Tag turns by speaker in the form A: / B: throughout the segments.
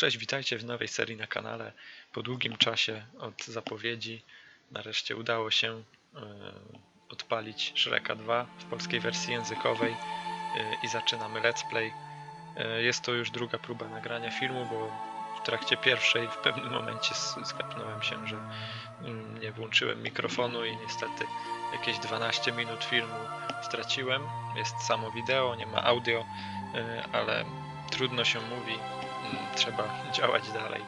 A: Cześć, witajcie w nowej serii na kanale. Po długim czasie od zapowiedzi nareszcie udało się e, odpalić Shreka 2 w polskiej wersji językowej e, i zaczynamy let's play. E, jest to już druga próba nagrania filmu, bo w trakcie pierwszej w pewnym momencie skapnąłem się, że mm, nie włączyłem mikrofonu i niestety jakieś 12 minut filmu straciłem. Jest samo wideo, nie ma audio, ale trudno się mówi, trzeba działać dalej.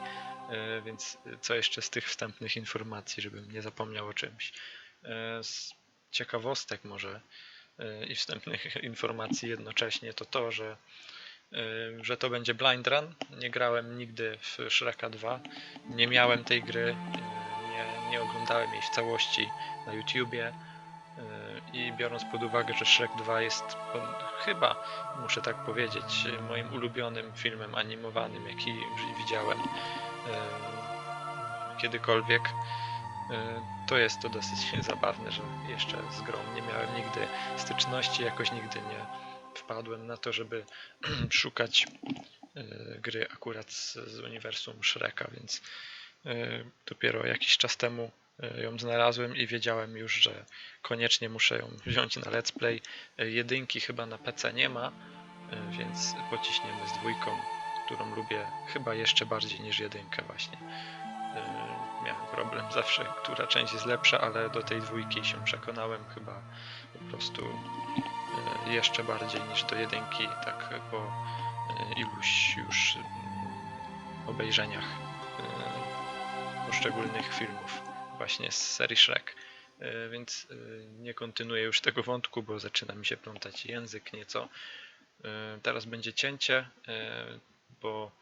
A: E, Więc co jeszcze z tych wstępnych informacji, żebym nie zapomniał o czymś? E, Z ciekawostek może e, i wstępnych informacji jednocześnie to to, że, że to będzie blind run. Nie grałem nigdy w Shreka 2, nie miałem tej gry, nie, nie oglądałem jej w całości na YouTubie. I biorąc pod uwagę, że Shrek 2 jest chyba muszę tak powiedzieć, moim ulubionym filmem animowanym, jaki widziałem kiedykolwiek. To jest to dosyć zabawne, że jeszcze z grą nie miałem nigdy styczności, jakoś nigdy nie wpadłem na to, żeby szukać e, gry akurat z, uniwersum Shreka, więc e, dopiero jakiś czas temu ją znalazłem i wiedziałem już, że koniecznie muszę ją wziąć na let's play. E, Jedynki chyba na PC nie ma, e, więc pociśniemy z dwójką, którą lubię chyba jeszcze bardziej niż jedynkę właśnie. E, Miałem problem zawsze, która część jest lepsza, ale do tej dwójki się przekonałem chyba po prostu e, jeszcze bardziej niż do jedynki, tak po e, iluś już mm, obejrzeniach e, poszczególnych filmów właśnie z serii Shrek. E, Więc e, nie kontynuuję już tego wątku, bo zaczyna mi się plątać język nieco. E, Teraz będzie cięcie, bo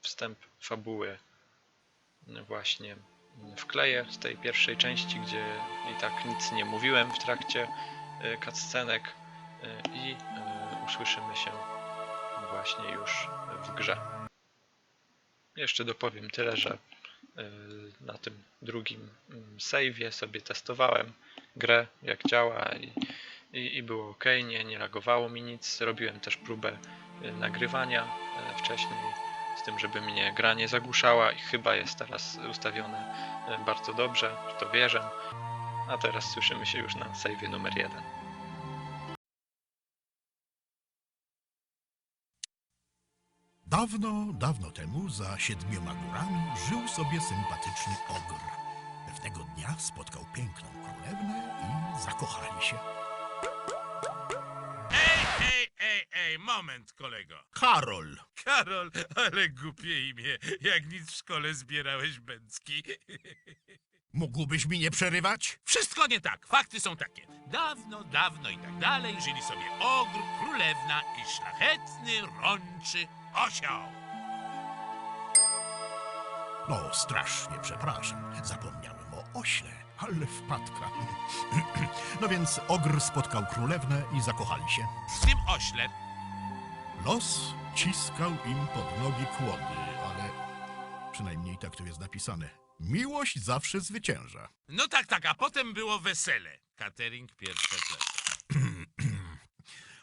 A: wstęp fabuły właśnie wkleję z tej pierwszej części, gdzie i tak nic nie mówiłem w trakcie cutscenek i usłyszymy się właśnie już w grze. Jeszcze dopowiem tyle, że na tym drugim mm, save'ie sobie testowałem grę, jak działa i, i, i było ok, nie, nie lagowało mi nic. Robiłem też próbę e, nagrywania e, wcześniej, z tym, żeby mnie gra nie zagłuszała i chyba jest teraz ustawione bardzo dobrze, w to wierzę. A teraz słyszymy się już na save'ie numer jeden.
B: Dawno, dawno temu, za siedmioma górami, żył sobie sympatyczny ogr. Pewnego dnia spotkał piękną królewną i zakochali się.
C: Ej, ej, ej, ej, moment, kolego.
B: Karol!
C: Karol, ale głupie imię. Jak nic w szkole zbierałeś bęcki.
B: Mógłbyś mi nie przerywać?
C: Wszystko nie tak. Fakty są takie. Dawno, dawno i tak dalej żyli sobie ogr, królewna i szlachetny, rączy osioł.
B: No, strasznie przepraszam. Zapomniałem o ośle, ale wpadka. No więc ogr spotkał królewnę i zakochali się.
C: Z tym oślem
B: Los ciskał im pod nogi kłody, ale przynajmniej tak tu jest napisane. Miłość zawsze zwycięża.
C: No tak, tak, a potem było wesele. Catering pierwsze plec.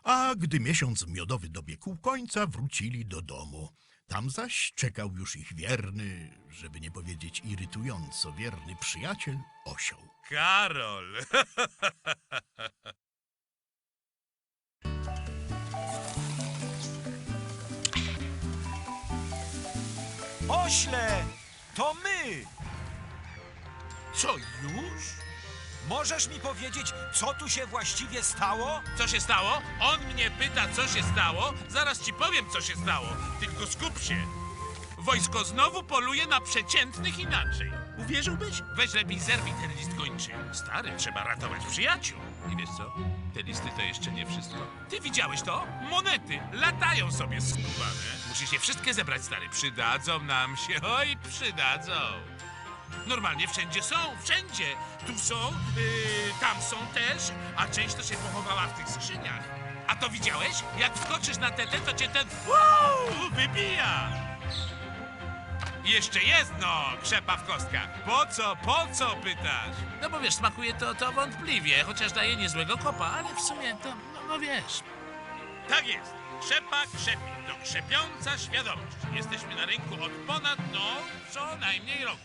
B: A gdy miesiąc miodowy dobiegł końca, wrócili do domu. Tam zaś czekał już ich wierny, żeby nie powiedzieć irytująco wierny przyjaciel, osioł.
C: Karol.
D: Ośle! To my!
C: Co, już?
D: Możesz mi powiedzieć, co tu się właściwie stało?
C: Co się stało? On mnie pyta, co się stało. Zaraz ci powiem, co się stało. Tylko skup się. Wojsko znowu poluje na przeciętnych inaczej. Uwierzyłbyś? Weź lepiej zerwij ten list kończy. Stary, trzeba ratować przyjaciół. I wiesz co? Te listy to jeszcze nie wszystko. Ty widziałeś to? Monety latają sobie skubane. Musisz je wszystkie zebrać, stary. Przydadzą nam się. Oj, przydadzą. Normalnie wszędzie są, wszędzie. Tu są, yy, tam są też, a część to się pochowała w tych skrzyniach. A to widziałeś? Jak wskoczysz na TT, to cię ten wow, wybija. Jeszcze jest, no, krzepa w kostkach. Po co, po co pytasz? No bo wiesz, smakuje to, to wątpliwie, chociaż daje niezłego kopa, ale w sumie to, no, no wiesz. Tak jest. Krzepa krzepi. To krzepiąca świadomość. Jesteśmy na rynku od ponad, no, co najmniej roku.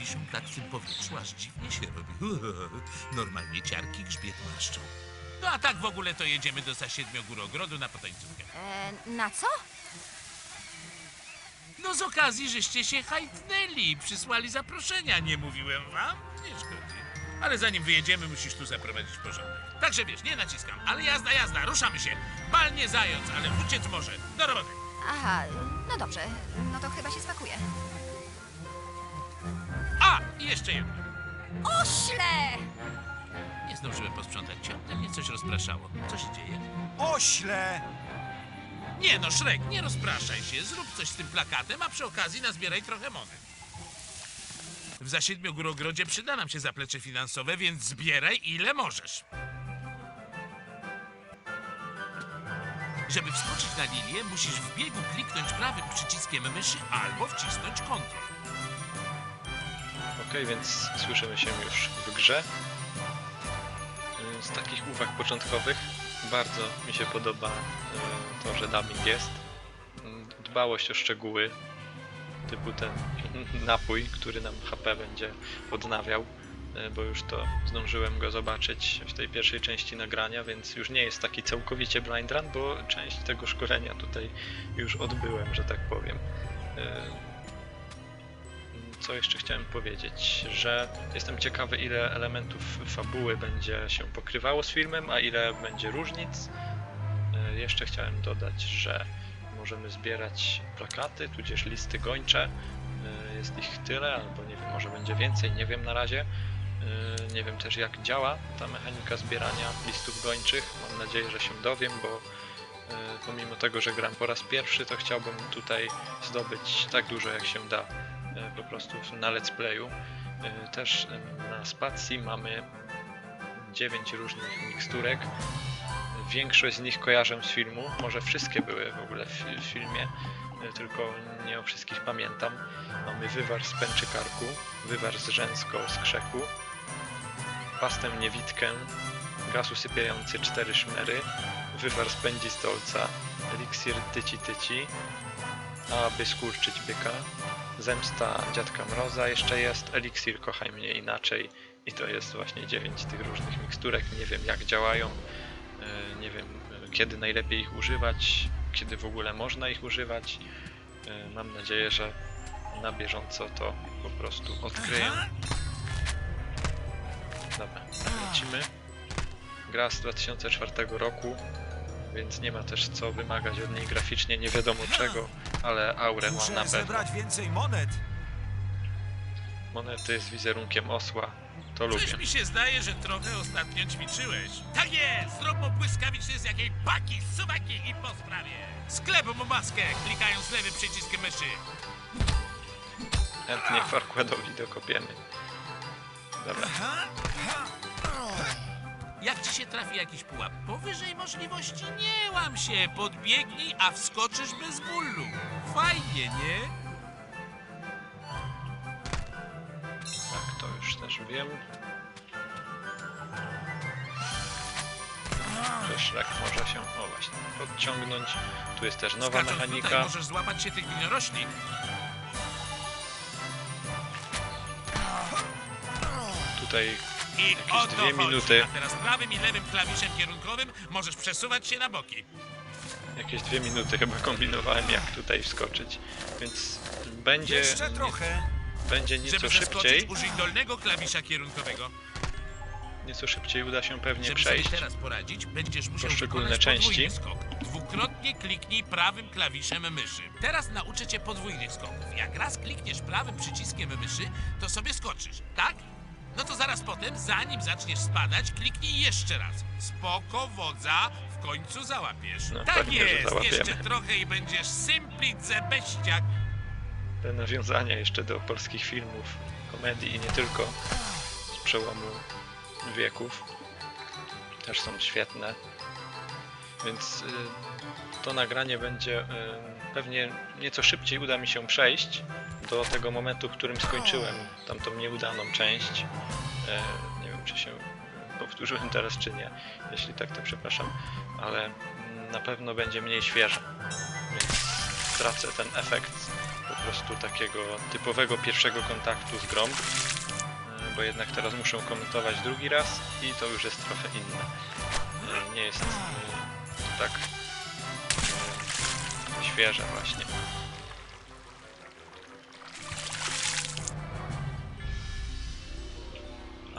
C: Wiszą tak w tym powietrzu, aż dziwnie się robi. Normalnie ciarki grzbiet marszczą. No a tak w ogóle to jedziemy do Zasiedmiogórogrodu na potańcówkę.
E: E, na co?
C: No z okazji, żeście się hajtnęli i przysłali zaproszenia, nie mówiłem wam? Nie szkodzi. Ale zanim wyjedziemy, musisz tu zaprowadzić porządek. Także wiesz, nie naciskam, ale jazda, jazda, ruszamy się. Bal nie zając, ale uciec może. Do roboty.
E: Aha, no dobrze. No to chyba się spakuję.
C: A, i jeszcze jedno.
E: Ośle!
C: Nie zdążyłem posprzątać, ciągle mnie coś rozpraszało. Co się dzieje?
D: Ośle!
C: Nie no, Szrek, nie rozpraszaj się. Zrób coś z tym plakatem, a przy okazji nazbieraj trochę monet. W Zasiedmiogórogrodzie przyda nam się zaplecze finansowe, więc zbieraj ile możesz. Żeby wskoczyć na lilię, musisz w biegu kliknąć prawym przyciskiem myszy albo wcisnąć kontrol.
A: Ok, więc słyszymy się już w grze. Y, Z takich uwag początkowych bardzo mi się podoba y, to, że dubbing jest. Y, Dbałość o szczegóły, typu ten napój, który nam HP będzie odnawiał, y, bo już to zdążyłem go zobaczyć w tej pierwszej części nagrania, więc już nie jest taki całkowicie blind run, bo część tego szkolenia tutaj już odbyłem, że tak powiem. Co jeszcze chciałem powiedzieć, że jestem ciekawy ile elementów fabuły będzie się pokrywało z filmem, a ile będzie różnic. E, Jeszcze chciałem dodać, że możemy zbierać plakaty, tudzież listy gończe. E, Jest ich tyle, albo nie wiem, może będzie więcej, nie wiem na razie. E, Nie wiem też jak działa ta mechanika zbierania listów gończych. Mam nadzieję, że się dowiem, bo pomimo tego, że gram po raz pierwszy, to chciałbym tutaj zdobyć tak dużo jak się da po prostu na let's playu. E, Też na spacji mamy 9 różnych miksturek. Większość z nich kojarzę z filmu, może wszystkie były w ogóle w, fi- w filmie, e, tylko nie o wszystkich pamiętam. Mamy wywar z pęczy karku, wywar z rzęsko z krzeku, pastę niewidkę, gaz usypiający cztery szmery, wywar z pędzi stolca, eliksir tyci tyci, aby skurczyć byka, zemsta dziadka Mroza jeszcze jest, eliksir kochaj mnie inaczej i to jest właśnie dziewięć tych różnych miksturek, nie wiem jak działają, e, nie wiem kiedy najlepiej ich używać, kiedy w ogóle można ich używać. E, Mam nadzieję, że na bieżąco to po prostu odkryję. Dobra, lecimy. Gra z 2004 roku, więc nie ma też co wymagać od niej graficznie nie wiadomo czego, ale aurę ma na
D: Muszę
A: pewno.
D: zebrać więcej monet.
A: Monety z wizerunkiem osła, to lubię.
C: Coś mi się zdaje, że trochę ostatnio ćwiczyłeś. Tak jest! Zrób mu błyskawicznie z jakiej paki, suwaki i po sprawie. Sklep mu maskę, klikając lewym przyciskiem myszy.
A: Chętnie Farkładowi dokopiemy. Dobra,
C: Jak ci się trafi jakiś pułap powyżej możliwości, nie łam się, podbiegnij, a wskoczysz bez bólu. Fajnie, nie?
A: tak, to już też wiem. Shrek może się, o właśnie, podciągnąć. Tu jest też nowa
C: Skacząc
A: mechanika.
C: tutaj możesz złapać się tych winorośli.
A: Tutaj
C: I
A: Jakieś
C: o to
A: dwie
C: chodzi.
A: minuty.
C: A teraz prawym i lewym klawiszem kierunkowym możesz przesuwać się na boki.
A: jakieś dwie minuty chyba kombinowałem jak tutaj wskoczyć. Więc będzie,
D: Jeszcze trochę.
A: będzie
C: Żeby
A: nieco
C: zeskoczyć,
A: szybciej.
C: użyj dolnego klawisza kierunkowego.
A: Nieco szybciej uda się pewnie
C: Żeby
A: przejść.
C: sobie teraz poradzić, będziesz musiał
A: poszczególne
C: wykonać podwójny
A: części.
C: skok. Dwukrotnie kliknij prawym klawiszem myszy. Teraz nauczę cię podwójnych skoków. Jak raz klikniesz prawym przyciskiem myszy, to sobie skoczysz, tak? No to zaraz potem, zanim zaczniesz spadać, kliknij jeszcze raz. Spoko, wodza, w końcu załapiesz.
A: No,
C: tak
A: pewnie, że
C: jest,
A: załapiemy.
C: jeszcze trochę i będziesz Simplice beściak.
A: Te nawiązania jeszcze do polskich filmów, komedii i nie tylko z przełomu wieków też są świetne. Więc y, to nagranie będzie y, pewnie nieco szybciej uda mi się przejść do tego momentu, w którym skończyłem tamtą nieudaną część. E, nie wiem, czy się powtórzyłem teraz, czy nie. Jeśli tak, to przepraszam, ale na pewno będzie mniej świeże. Więc stracę ten efekt po prostu takiego typowego pierwszego kontaktu z grą. E, Bo jednak teraz muszę komentować drugi raz i to już jest trochę inne. E, Nie jest e, tak świeże właśnie.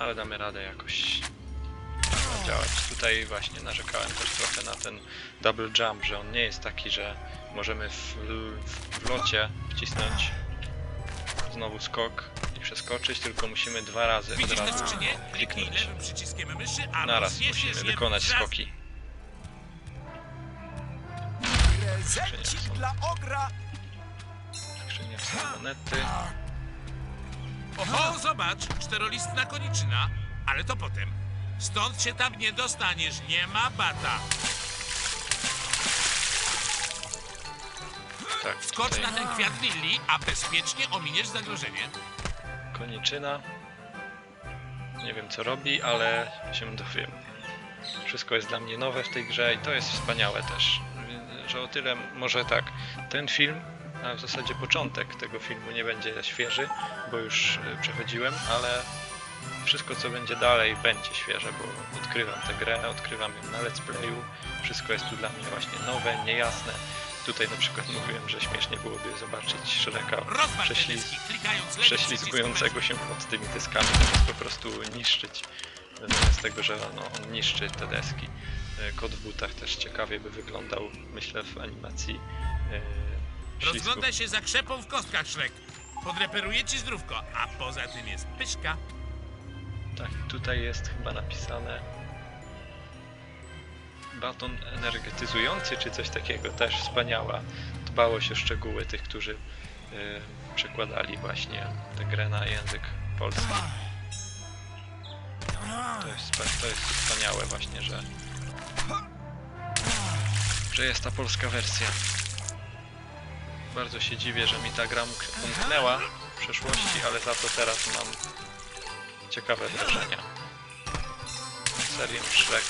A: Ale damy radę jakoś działać. Tutaj właśnie narzekałem też trochę na ten double jump, że on nie jest taki, że możemy w, w locie wcisnąć znowu skok i przeskoczyć, tylko musimy dwa razy od razu kliknąć. Naraz musimy wykonać skoki.
D: Prezencik dla ogra!
A: Skrzynia monety.
C: Oho, zobacz, czterolistna koniczyna, ale to potem. Stąd się tam nie dostaniesz, nie ma bata.
A: Tak,
C: Skocz
A: tutaj
C: na ten kwiat lilii, a bezpiecznie ominiesz zagrożenie.
A: koniczyna. Nie wiem co robi, ale się dowiem. Wszystko jest dla mnie nowe w tej grze i to jest wspaniałe też. Że o tyle może tak, ten film, a w zasadzie początek tego filmu nie będzie świeży, bo już y, przechodziłem, ale wszystko co będzie dalej będzie świeże, bo odkrywam tę grę, odkrywam ją na let's playu. Wszystko jest tu dla mnie właśnie nowe, niejasne. Tutaj na przykład mówiłem, że śmiesznie byłoby zobaczyć Shreka prześliz prześlizgującego się pod tymi deskami, zamiast po prostu niszczyć. Zamiast tego, że no, on niszczy te deski. E, Kot w butach też ciekawie by wyglądał, myślę, w animacji ślizgu.
C: Rozglądaj się za krzepą w kostkach, Szrek. Podreperuje ci zdrówko, a poza tym jest pyszka.
A: Tak, tutaj jest chyba napisane baton energetyzujący, czy coś takiego. Też wspaniała dbałość o szczegóły tych, którzy e, przekładali właśnie tę grę na język polski. To jest, to jest wspaniałe właśnie, że, że jest ta polska wersja. Bardzo się dziwię, że mi ta gra umk- umknęła w przeszłości, ale za to teraz mam ciekawe wrażenia. Serię Shrek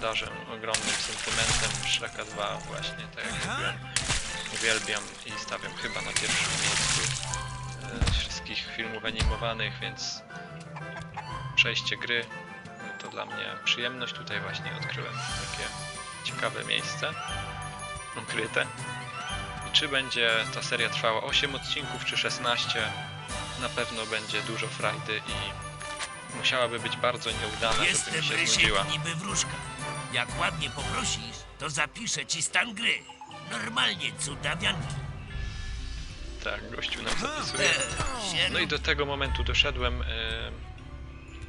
A: darzę ogromnym sentymentem. Shreka 2 właśnie, tak jak mówiłem, uwielbiam i stawiam chyba na pierwszym miejscu e, wszystkich filmów animowanych, więc przejście gry no to dla mnie przyjemność. Tutaj właśnie odkryłem takie ciekawe miejsce ukryte. Czy będzie ta seria trwała 8 odcinków czy 16? Na pewno będzie dużo frajdy i musiałaby być bardzo nieudana, żeby
F: Jestem
A: mi się znudziła.
F: Niby wróżka. Jak ładnie poprosisz, to zapiszę ci stan gry. Normalnie cudawianki.
A: Tak, gościu nam zapisuje.
F: Się
A: No i do tego momentu doszedłem e,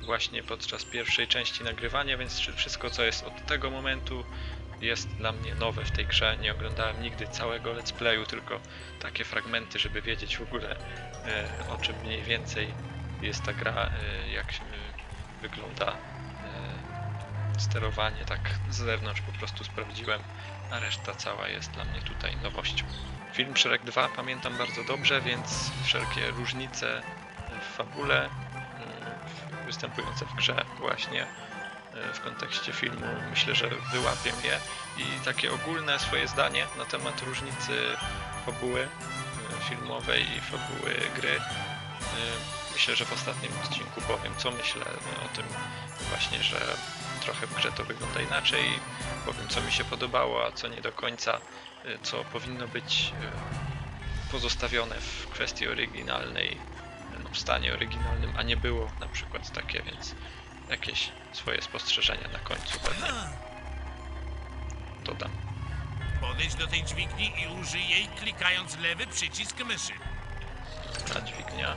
A: właśnie podczas pierwszej części nagrywania, więc wszystko co jest od tego momentu jest dla mnie nowe w tej grze. Nie oglądałem nigdy całego let's playu, tylko takie fragmenty, żeby wiedzieć w ogóle e, o czym mniej więcej jest ta gra, e, jak e, wygląda sterowanie, tak z zewnątrz po prostu sprawdziłem, a reszta cała jest dla mnie tutaj nowością. Film Shrek 2 pamiętam bardzo dobrze, więc wszelkie różnice w fabule występujące w grze właśnie w kontekście filmu. Myślę, że wyłapię je. I takie ogólne swoje zdanie na temat różnicy fabuły y, filmowej i fabuły gry. Y, myślę, że w ostatnim odcinku powiem co myślę y, o tym właśnie, że trochę w grze to wygląda inaczej. Powiem co mi się podobało, a co nie do końca co powinno być pozostawione w kwestii oryginalnej, no, w stanie oryginalnym, a nie było na przykład takie, więc jakieś swoje spostrzeżenia na końcu pewnie dodam.
C: Podejdź do tej dźwigni i użyj jej klikając lewy przycisk myszy.
A: Ta dźwignia.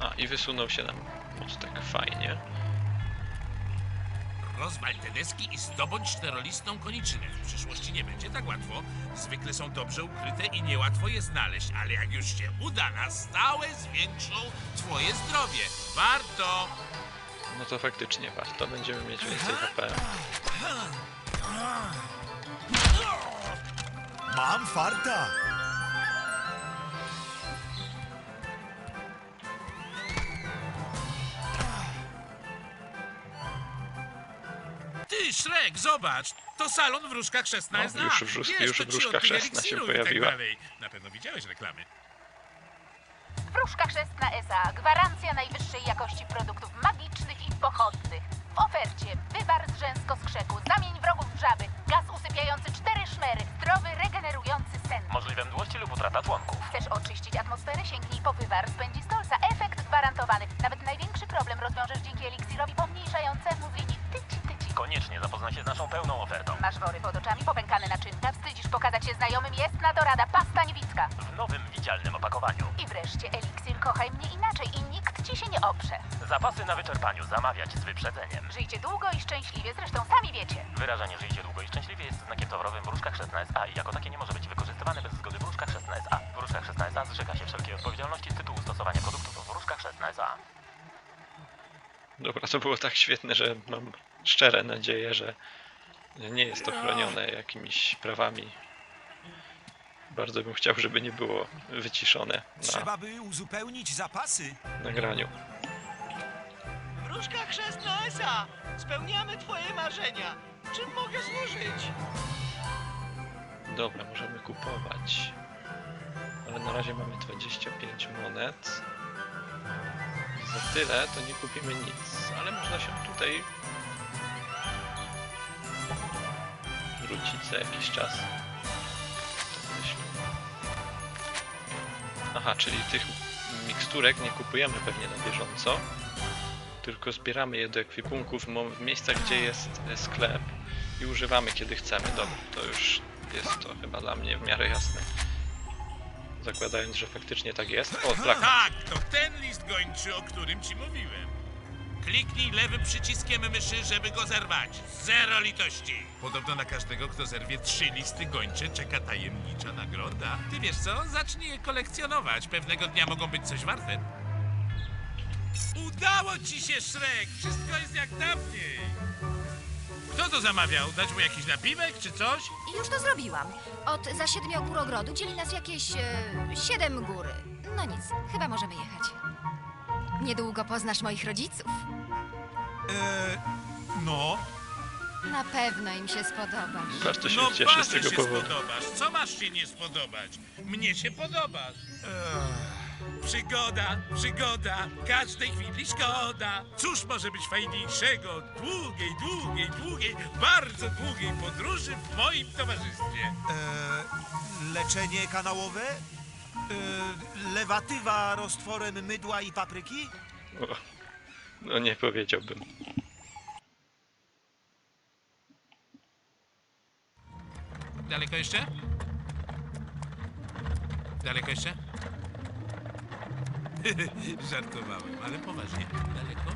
A: A, i wysunął się nam mostek, fajnie.
C: Rozwal te deski i zdobądź czterolistną koniczynę. W przyszłości nie będzie tak łatwo. Zwykle są dobrze ukryte i niełatwo je znaleźć, ale jak już się uda, na stałe zwiększą twoje zdrowie. Warto!
A: No to faktycznie warto, będziemy mieć więcej HP.
D: Mam farta!
C: Szrek, zobacz! To salon Wróżka Chrzestna
A: No,
C: jest
A: już wróż-
C: Wiesz,
A: już
C: to ci
A: Wróżka
C: od tych
A: Chrzestna się
C: eliksirów
A: pojawiła.
C: Tak dalej. Na pewno widziałeś reklamy.
G: Wróżka Chrzestna S.A. Gwarancja najwyższej jakości produktów magicznych i pochodnych. W ofercie wywar z rzęsko z krzeku, zamień wrogów w żaby, gaz usypiający cztery szmery, zdrowy, regenerujący sen.
H: Możliwe mdłości lub utrata członków.
G: Chcesz oczyścić atmosferę? Sięgnij po wywar z pędzistolca. Efekt gwarantowany. Nawet największy problem rozwiążesz dzięki eliksirowi pomniejszającemu w linii tyci tyci.
H: Koniecznie zapoznaj się z naszą pełną ofertą.
G: Masz wory pod oczami, popękane naczynka, wstydzisz pokazać się znajomym, jest na to rada pasta niewicka.
H: W nowym, widzialnym opakowaniu.
G: I wreszcie eliksir kochaj mnie inaczej i nikt ci się nie oprze.
H: Zapasy na wyczerpaniu zamawiać z wyprzedzeniem.
G: Żyjcie długo i szczęśliwie, zresztą sami wiecie.
H: Wyrażenie żyjcie długo i szczęśliwie jest znakiem towarowym Wróżka Chrzestna S.A. i jako takie nie może być wykorzystywane bez zgody Wróżka Chrzestna S.A. Wróżka Chrzestna S.A. zrzeka się wszelkiej odpowiedzialności z tytułu stosowania produktów Wróżka Chrzestna S.A.
A: Dobra, to było tak świetne, że mam szczere nadzieję, że nie jest to chronione jakimiś prawami. Bardzo bym chciał, żeby nie było wyciszone na
D: Trzeba by uzupełnić zapasy.
A: nagraniu.
I: Wróżka Chrzestna Esa! Spełniamy twoje marzenia! Czym mogę służyć?
A: Dobra, możemy kupować. Ale na razie mamy 25 monet. Za tyle to nie kupimy nic, ale można się tutaj wrócić za jakiś czas. Myślę. Aha, czyli tych miksturek nie kupujemy pewnie na bieżąco, tylko zbieramy je do ekwipunków w miejscach, gdzie jest e, sklep i używamy kiedy chcemy. Dobra, to już jest to chyba dla mnie w miarę jasne. Zakładając, że faktycznie tak jest. O, tak.
C: Tak, to ten list gończy, o którym ci mówiłem. Kliknij lewym przyciskiem myszy, żeby go zerwać. Zero litości. Podobno na każdego, kto zerwie trzy listy gończe, czeka tajemnicza nagroda. Ty wiesz co? Zacznij je kolekcjonować. Pewnego dnia mogą być coś warte. Udało ci się, Szrek! Wszystko jest jak dawniej. Kto to zamawiał? Dać mu jakiś napiwek czy coś?
E: I już to zrobiłam. Od za siedmiu ogrodu dzieli nas jakieś e, siedem góry. No nic, chyba możemy jechać. Niedługo poznasz moich rodziców.
D: Eee, no,
E: Na pewno im się spodobasz.
A: Bardzo się
C: no
A: cieszę z
C: bardzo
A: tego
C: się
A: powodu.
C: spodobasz. Co masz się nie spodobać? Mnie się podobasz. Przygoda, przygoda, każdej chwili szkoda. Cóż może być fajniejszego? Długiej, długiej, długiej, bardzo długiej podróży w moim towarzystwie.
D: eee, leczenie kanałowe? Eee, lewatywa roztworem mydła i papryki?
A: O, no nie powiedziałbym.
C: Daleko jeszcze? Daleko jeszcze? Żartowałem, ale poważnie. Daleko?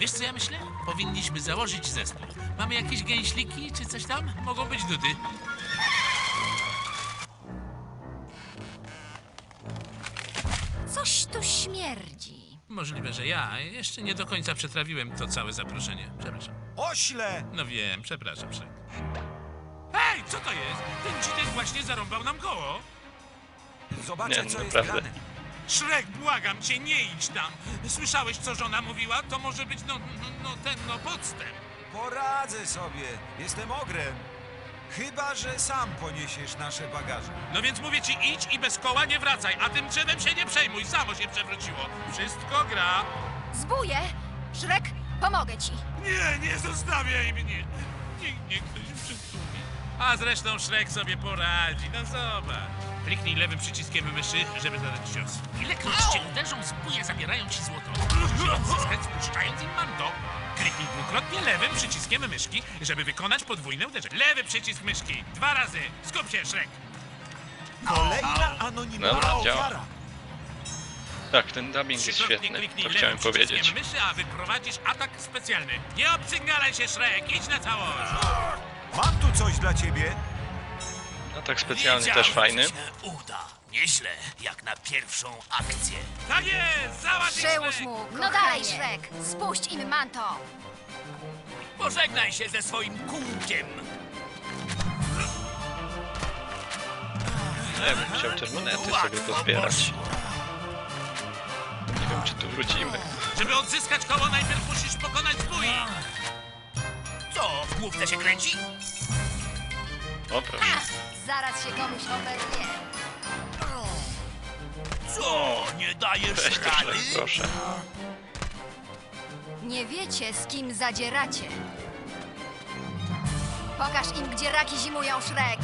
C: Wiesz co ja myślę? Powinniśmy założyć zespół. Mamy jakieś gęśliki czy coś tam? Mogą być dudy.
E: Śmierdzi.
C: Możliwe, że ja jeszcze nie do końca przetrawiłem to całe zaproszenie. Przepraszam.
D: Ośle!
C: No wiem, przepraszam, Szrek. Hej, co to jest? Ten dzitek właśnie zarąbał nam koło.
D: Zobaczę,
A: Nie,
D: co jest
A: naprawdę.
D: grane.
C: Szrek, błagam cię, nie idź tam. Słyszałeś, co żona mówiła? To może być, no, no, no ten, no, podstęp.
D: Poradzę sobie. Jestem ogrem. Chyba, że sam poniesiesz nasze bagaże.
C: No więc mówię ci, idź i bez koła nie wracaj, a tym drzewem się nie przejmuj, samo się przewróciło. Wszystko gra.
E: Zbuję! Szrek, pomogę ci.
C: Nie, nie zostawiaj mnie. Niech mnie ktoś. A zresztą Szrek sobie poradzi, no zobacz. Kliknij lewym przyciskiem myszy, żeby zadać cios. Ilekroć cię uderzą, zbóje zabierają ci złoto. Musisz odzyskać, spuszczając im manto. Kliknij dwukrotnie lewym przyciskiem myszki, żeby wykonać podwójne uderzenie. Lewy przycisk myszki, dwa razy. Skup się, Szrek.
D: Kolejna anonimowa
A: Dobra, działa.
D: ofiara.
A: Tak, ten dubbing jest
C: Trzykrotnie
A: świetny.
C: kliknij
A: To
C: lewym
A: chciałem
C: przyciskiem
A: powiedzieć.
C: myszy, a wyprowadzisz atak specjalny. Nie obcygnalaj się, Szrek, idź na całość.
D: Mam tu coś dla ciebie.
A: Atak specjalny
F: Wiedziałem,
A: też fajny.
F: że się uda. Nieźle, jak na pierwszą akcję.
C: Tak jest, załatw ich,
E: Przyłóż
C: Szrek.
E: mu, No dalej, Szrek! Spuść im manto!
F: Pożegnaj się ze swoim kółkiem.
A: Ja bym chciał też monety sobie
F: Łatwo
A: pozbierać.
F: poszło.
A: Nie wiem, czy tu wrócimy.
C: Żeby odzyskać koło, najpierw musisz
F: czołówce się kręci?
A: O proszę.
E: Zaraz się komuś oberwie.
F: Co? Nie dajesz
A: Weź to
F: rady?
A: Shrek, proszę.
E: Nie wiecie, z kim zadzieracie. Pokaż im, gdzie raki zimują, Szrek.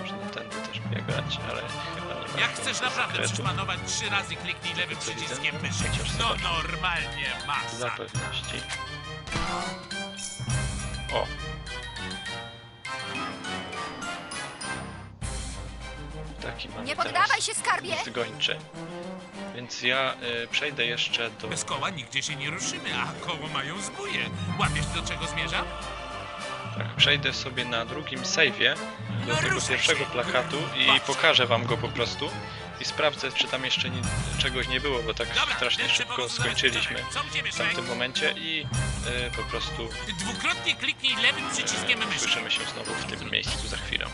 A: Można tędy też biegać, ale chyba nie ma
C: Jak chcesz naprawdę przyszmanować trzy razy kliknij lewym przyciskiem myszy.
A: Chociaż
C: No
A: zobacz.
C: normalnie masa.
A: pewności. O! Taki mamy
E: Nie
A: teraz
E: poddawaj się, skarbie!
A: list gończy. Więc ja y, przejdę jeszcze do...
C: Bez koła nigdzie się nie ruszymy, a koło mają zbóje. Łapiesz do czego zmierzam?
A: Tak, przejdę sobie na drugim save'ie do
F: No
A: tego
F: ruszaj
A: pierwszego
F: się.
A: plakatu i
F: Patrz.
A: pokażę wam go po prostu i sprawdzę, czy tam jeszcze ni- czegoś nie było, bo tak
C: Dobra,
A: strasznie szybko
C: powód
A: skończyliśmy.
C: Co
A: w tamtym momencie i y, po prostu
C: Dwukrotnie kliknij lewym przyciskiem
A: y, słyszymy się znowu w tym miejscu za chwilę.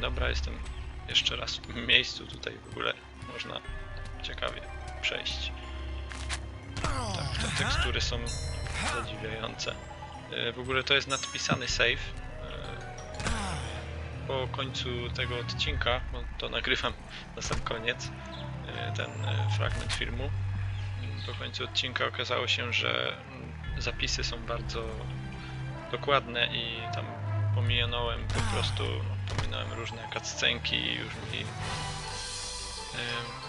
A: Dobra, jestem jeszcze raz w tym miejscu. Tutaj w ogóle można ciekawie przejść. Tak, te tekstury są zadziwiające. E, W ogóle to jest nadpisany save. E, Po końcu tego odcinka, bo to nagrywam na sam koniec, e, ten fragment filmu. Po końcu odcinka okazało się, że mm, zapisy są bardzo dokładne i tam pominąłem po prostu, no, pominąłem różne cutscenki i już mi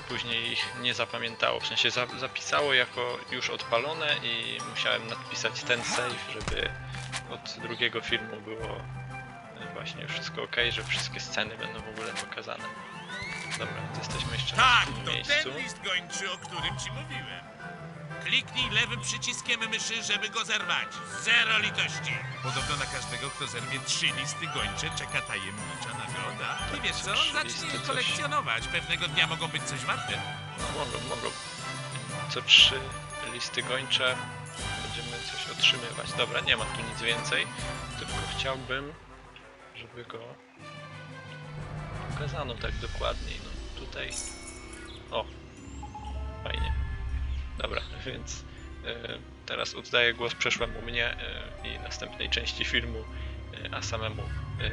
A: później ich nie zapamiętało. W sensie za, zapisało jako już odpalone i musiałem nadpisać ten save, żeby od drugiego filmu było właśnie wszystko ok, że wszystkie sceny będą w ogóle pokazane. Dobra, więc jesteśmy jeszcze
C: Tak,
A: w tym
C: to
A: miejscu.
C: ten list gończy, o którym ci mówiłem. Kliknij lewym przyciskiem myszy, żeby go zerwać. Zero litości. Podobno na każdego, kto zerwie trzy listy gończe, czeka tajemnicza nagroda. I wiesz co?
A: trzy
C: Zacznij
A: listy
C: je
A: coś-
C: kolekcjonować. Pewnego dnia mogą być coś warte.
A: No, mogą, mogą. Co trzy listy gończe będziemy coś otrzymywać. Dobra, nie ma tu nic więcej, tylko chciałbym, żeby go pokazano tak dokładniej. No tutaj. O. Dobra, więc e, teraz oddaję głos przeszłemu mnie e, i następnej części filmu, e, a samemu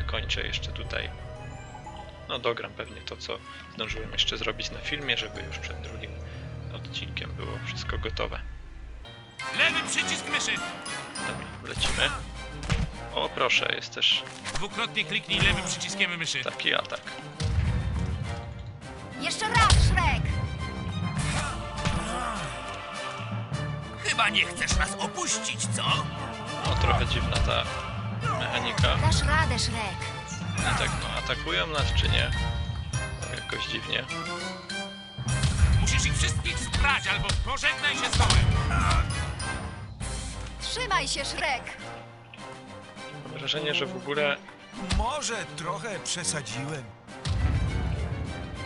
A: kończę jeszcze tutaj. No dogram pewnie to, co zdążyłem jeszcze zrobić na filmie, żeby już przed drugim odcinkiem było wszystko gotowe.
C: Lewy przycisk myszy.
A: Dobra, lecimy. O, proszę, jest też
C: Dwukrotnie kliknij lewym przyciskiem myszy.
A: taki atak.
E: Jeszcze raz,
F: Chyba nie chcesz nas opuścić, co?
A: No, trochę dziwna ta mechanika.
E: Dasz radę, Szrek.
A: I tak, no, atakują nas, czy nie? Tak jakoś dziwnie.
C: Musisz ich wszystkich sprać, albo pożegnaj się z dołem.
E: Trzymaj się, Szrek!
A: Mam wrażenie, że w ogóle
D: Może trochę przesadziłem.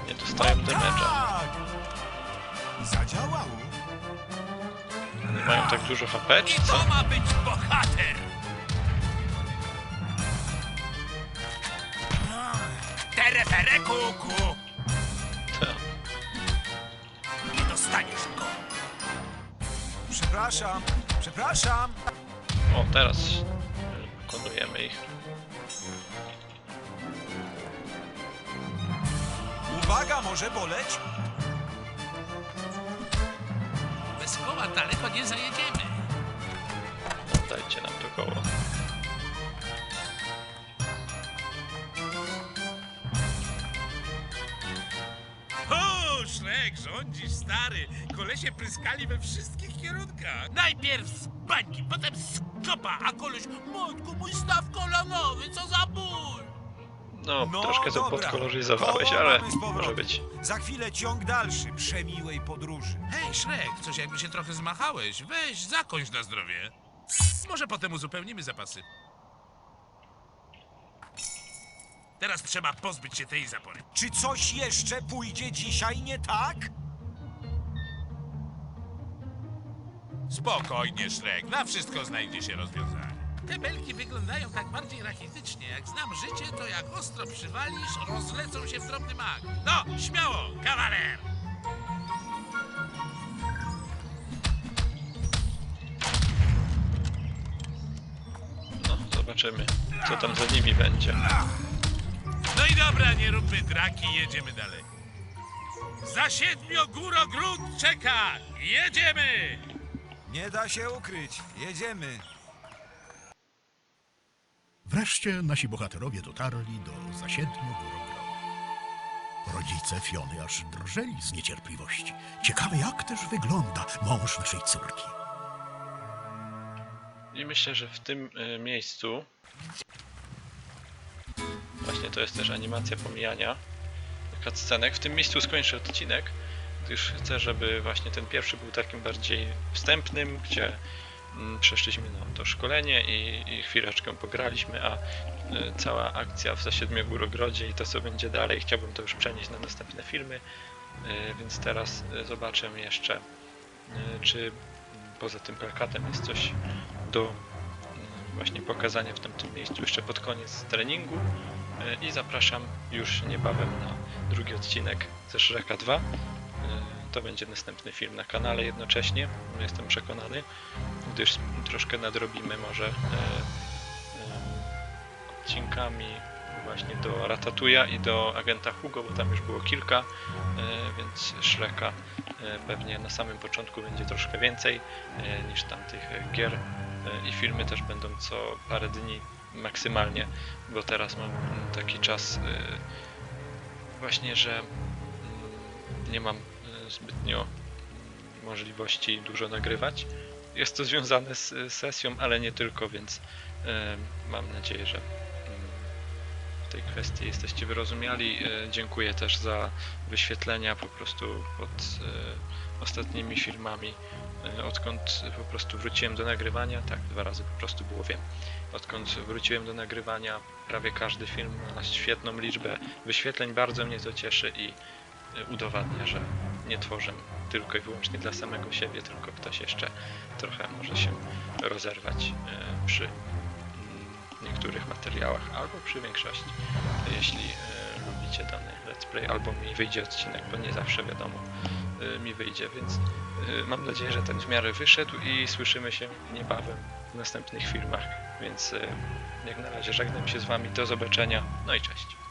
A: nie dostają damage'a.
D: Tak! Zadziałało.
A: Nie mają tak dużo HP,
F: I
A: czy co?
F: to ma być bohater! Terefere kuku!
A: Ta.
F: Nie dostaniesz go!
D: Przepraszam, przepraszam.
A: O, teraz e, pokonujemy ich.
D: Uwaga, może boleć?
C: Koła daleko nie zajedziemy.
A: Dajcie nam to koło.
C: O, Szrek, rządzisz, stary. Kolesie pryskali we wszystkich kierunkach. Najpierw z bańki, potem z kopa, a koleś, matku, mój staw kolanowy, co za ból.
A: No,
D: No,
A: troszkę to
D: dobra.
A: podkoloryzowałeś,
D: Koło
A: ale
D: mamy z powrotem.
A: może być.
D: Za chwilę ciąg dalszy przemiłej podróży.
C: Hej, Szrek, coś jakby się trochę zmachałeś. Weź, zakończ na zdrowie. Może potem uzupełnimy zapasy. Teraz trzeba pozbyć się tej zapory.
D: Czy coś jeszcze pójdzie dzisiaj nie tak?
C: Spokojnie, Szrek, na wszystko znajdzie się rozwiązanie. Te belki wyglądają tak bardziej rachitycznie. Jak znam życie, to jak ostro przywalisz, rozlecą się w drobny mak. No, śmiało, kawaler!
A: No, zobaczymy, co tam za nimi będzie.
C: No i dobra, nie róbmy draki, jedziemy dalej. Za siedmiogórogród czeka! Jedziemy!
D: Nie da się ukryć. Jedziemy.
B: Wreszcie nasi bohaterowie dotarli do zasiedmiu górogrodu. Rodzice Fiony aż drżeli z niecierpliwości. Ciekawe, jak też wygląda mąż naszej córki.
A: I myślę, że w tym y, miejscu właśnie to jest też animacja pomijania cutscenek. W tym miejscu skończę odcinek, gdyż chcę, żeby właśnie ten pierwszy był takim bardziej wstępnym, gdzie przeszliśmy no, to szkolenie i, i chwileczkę pograliśmy, a y, cała akcja w Zasiedmiogórogrodzie i to co będzie dalej chciałbym to już przenieść na następne filmy, y, więc teraz y, zobaczę jeszcze czy mm, poza tym plakatem jest coś do mm, właśnie pokazania w tamtym miejscu jeszcze pod koniec treningu E, i zapraszam już niebawem na drugi odcinek ze Shreka 2. E, To będzie następny film na kanale jednocześnie, jestem przekonany, gdyż troszkę nadrobimy może e, e, odcinkami właśnie do Ratatuja i do Agenta Hugo, bo tam już było kilka, e, więc Shreka e, pewnie na samym początku będzie troszkę więcej e, niż tamtych gier e, i filmy też będą co parę dni maksymalnie, bo teraz mam taki czas e, właśnie, że mm, nie mam e, zbytnio możliwości dużo nagrywać. Jest to związane z e, sesją, ale nie tylko, więc e, mam nadzieję, że mm, w tej kwestii jesteście wyrozumiali. Dziękuję też za wyświetlenia po prostu pod ostatnimi filmami, odkąd po prostu wróciłem do nagrywania. Tak, dwa razy po prostu było, wiem. Odkąd wróciłem do nagrywania, prawie każdy film ma świetną liczbę wyświetleń. Bardzo mnie to cieszy i udowadnia, że nie tworzę tylko i wyłącznie dla samego siebie, tylko ktoś jeszcze trochę może się rozerwać e, przy mm, niektórych materiałach, albo przy większości. Jeśli e, lubicie dany let's play, albo mi wyjdzie odcinek, bo nie zawsze wiadomo e, mi wyjdzie, więc mam nadzieję, że ten w miarę wyszedł i słyszymy się niebawem w następnych filmach, więc jak na razie żegnam się z wami, do zobaczenia, no i cześć.